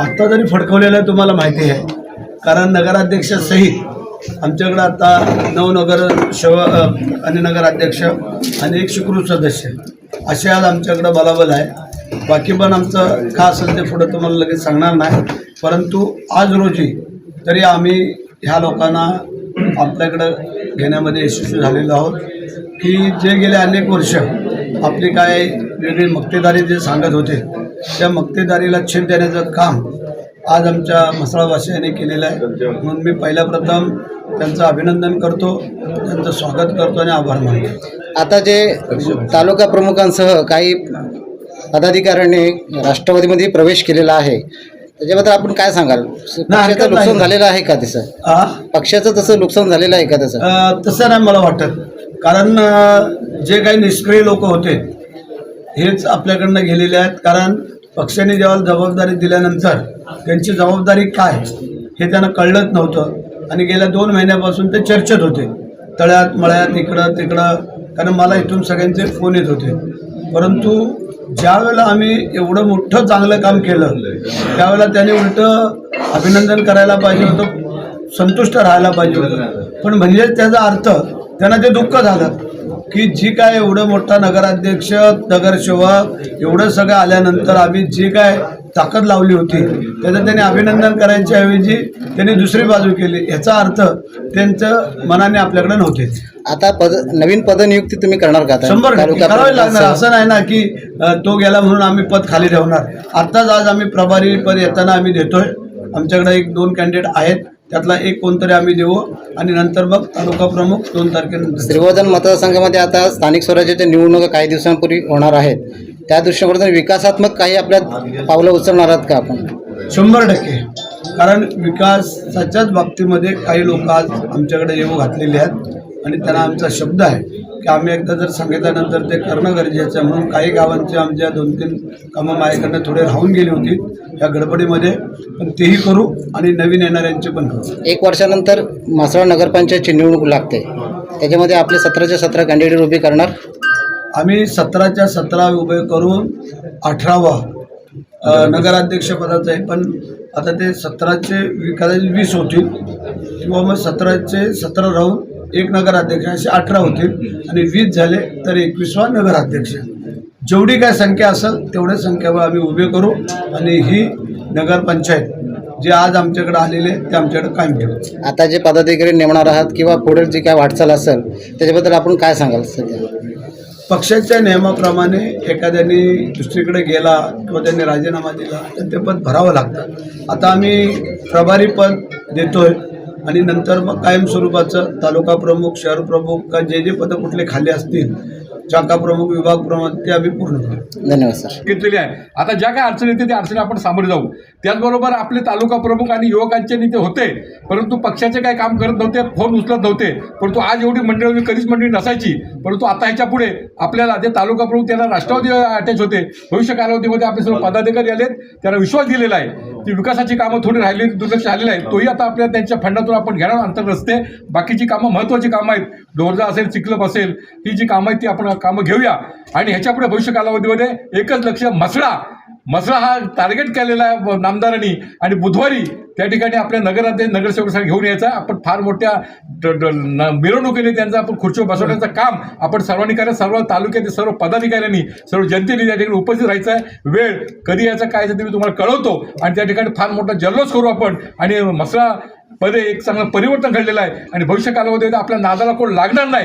आत्ता जरी फडकवलेलं आहे तुम्हाला माहिती आहे. कारण नगराध्यक्ष सहित आमच्याकडं आता नऊ नगर शव आणि नगराध्यक्ष आणि एक सुकृत सदस्य. असे आज आमच्याकडं बलाबल आहे. बाकी पण आमचं का असेल ते पुढं तुम्हाला लगेच सांगणार नाही. परंतु आज रोजी तरी आम्ही ह्या लोकांना आपल्याकडं घेण्यामध्ये यशस्वी झालेलो आहोत. की जे गेले अनेक वर्ष आपली काय वेगळी मक्तेदारी जे सांगत होते त्या मक्तेदारीला छेद देण्याचं काम आज आमच्या म्हसळावासियांनी केलेलं आहे. म्हणून मी पहिल्या प्रथम त्यांचं अभिनंदन करतो त्यांचं स्वागत करतो आणि आभार मानतो. आता जे तालुका प्रमुखांसह काही पदाधिकाऱ्यांनी राष्ट्रवादीमध्ये प्रवेश केलेला आहे त्याच्याबद्दल आपण काय सांगाल? पक्षाचं नुकसान. झालेलं आहे का तसं? पक्षाचं तसं नुकसान झालेलं आहे का तसं तसं नाही मला वाटत. कारण जे काही निष्क्रिय लोक होते हेच आपल्याकडनं गेलेले आहेत. कारण पक्षाने जेव्हा जबाबदारी दिल्यानंतर त्यांची जबाबदारी काय हे त्यांना कळलंच नव्हतं. आणि गेल्या दोन महिन्यापासून ते चर्चेत होते. तळ्यात मळ्यात इकडं तिकडं. कारण मला इथून सगळ्यांचे फोन येत होते. परंतु ज्यावेळेला आम्ही एवढं मोठं चांगलं काम केलं त्यावेळेला त्याने उलटं अभिनंदन करायला पाहिजे होतं संतुष्ट राहायला पाहिजे होतं. पण म्हणजे त्याचा अर्थ त्यांना ते दुःख झालं की जी काय एवढं मोठा नगराध्यक्ष नगरसेवक एवढं सगळं आल्यानंतर आम्ही जी काय ताकद लावली होती त्याचं त्यांनी अभिनंदन करायच्या ऐवजी त्यांनी दुसरी बाजू केली. याचा अर्थ त्यांचं मनाने आपल्याकडे नव्हते. आता पद नवीन पदनियुक्ती तुम्ही करणार का आता? शंभर करावे लागणार? असं नाही ना की तो गेला म्हणून आम्ही पद खाली ठेवणार. आत्ताच आज आम्ही प्रभारी पद येताना आम्ही देतोय. आमच्याकडे एक दोन कॅन्डिडेट आहेत. त्यातला एक कोणतरी आम्ही देऊ आणि नंतर मग तालुका प्रमुख दोन तारखेनंतर. श्रीवर्धन मतदारसंघामध्ये आता स्थानिक स्वराज्याच्या निवडणुका काही दिवसांपूर्वी होणार आहेत. त्या दृष्टिकोनातून विकासात्मक काही आपल्या पावलं उचलणार आहात का आपण? शंभर टक्के. कारण विकासाच्याच बाबतीमध्ये काही लोक आज आमच्याकडे येऊ घातलेले आहेत. आणि त्यांना आमचा शब्द आहे की आम्ही एकदा जर सांगितल्यानंतर ते करणं गरजेचं आहे. म्हणून काही गावांची आमच्या दोन तीन कामं माझ्याकडनं थोडे राहून गेली होती या गडबडीमध्ये. पण तेही करू आणि नवीन येणाऱ्यांचे पण करू. एक वर्षानंतर म्हसळा नगरपंचायतची निवडणूक लागते. त्याच्यामध्ये आपले सतराच्या सतरा कॅन्डिडेट उभे करणार? आम्ही सतराच्या सतरा उभे करून अठरावा नगराध्यक्षपदाचं आहे. पण आता ते सतराचे विकासाचे वीस होतील. किंवा मग सतराचे सतरा राहून एक नगराध्यक्ष असे अठरा होतील आणि वीस झाले तर एकवीसवा नगराध्यक्ष. जेवढी काय संख्या असेल तेवढ्या संख्येवर आम्ही उभे करू आणि ही नगरपंचायत जे आज आमच्याकडे आलेले आहे, ते आमच्याकडे कायम ठेवू. आता जे पदाधिकारी नेमणार आहात किंवा पुढे जी काय वाटचाल असेल त्याच्याबद्दल आपण काय सांगाल सध्या? पक्षाच्या नियमाप्रमाणे एखाद्याने दुसरीकडे गेला किंवा त्यांनी राजीनामा दिला तर ते पद भरावं लागतं. आता आम्ही प्रभारी पद देतोय. आणि नंतर मग कायमस्वरूपाचं तालुका प्रमुख शहर प्रमुख का जे जे पदं कुठले खाली असतील शाखा प्रमुख विभाग प्रमुख ते आम्ही पूर्ण करू. धन्यवाद सर. घेतलेली आहे. आता ज्या काय अडचणी येते त्या अडचणी आपण सामोरे जाऊ. त्याचबरोबर आपले तालुका प्रमुख आणि युवकांचे नेते होते परंतु पक्षाचे काय काम करत नव्हते फोन उचलत नव्हते. परंतु आज एवढी मंडळी कधीच मंडळी नसायची. परंतु आता ह्याच्या पुढे आपल्याला ते तालुका प्रमुख त्यांना राष्ट्रवादी अटॅच होते भविष्य कालावधीमध्ये आपले सर्व पदाधिकारी आलेत त्यांना विश्वास दिलेला आहे. ती विकासाची कामं थोडी राहिली दुर्लक्ष आलेलं आहे. तोही आता आपल्या त्यांच्या फंडातून आपण घेणार अंतर रस्ते बाकीची कामं महत्त्वाची कामं आहेत. डोरजा असेल चिखलप असेल ही जी कामं आहेत ती आपण कामं घेऊया. आणि ह्याच्या पुढे भविष्य कालावधीमध्ये एकच लक्ष मसळा. मसला हा टार्गेट केलेला आहे नामदारांनी आणि बुधवारी त्या ठिकाणी आपल्या नगरात नगरसेवकासाठी घेऊन यायचा. आपण फार मोठ्या ड- ड- न- मिरवणुकीने त्यांचं आपण खुर्चीवर बसवण्याचं काम आपण सर्वांनी करायचं. सर्व तालुक्यातील सर्व पदाधिकाऱ्यांनी सर्व जनतेने त्या ठिकाणी उपस्थित राहायचं आहे. वेळ कधी यायचं काय ते मी तुम्हाला कळवतो. आणि त्या ठिकाणी फार मोठा जल्लोष करू आपण. आणि मसला मध्ये एक चांगलं परिवर्तन घडलेलं आहे. आणि भविष्य कालावधीमध्ये आपल्या नादाला कोण लागणार नाही.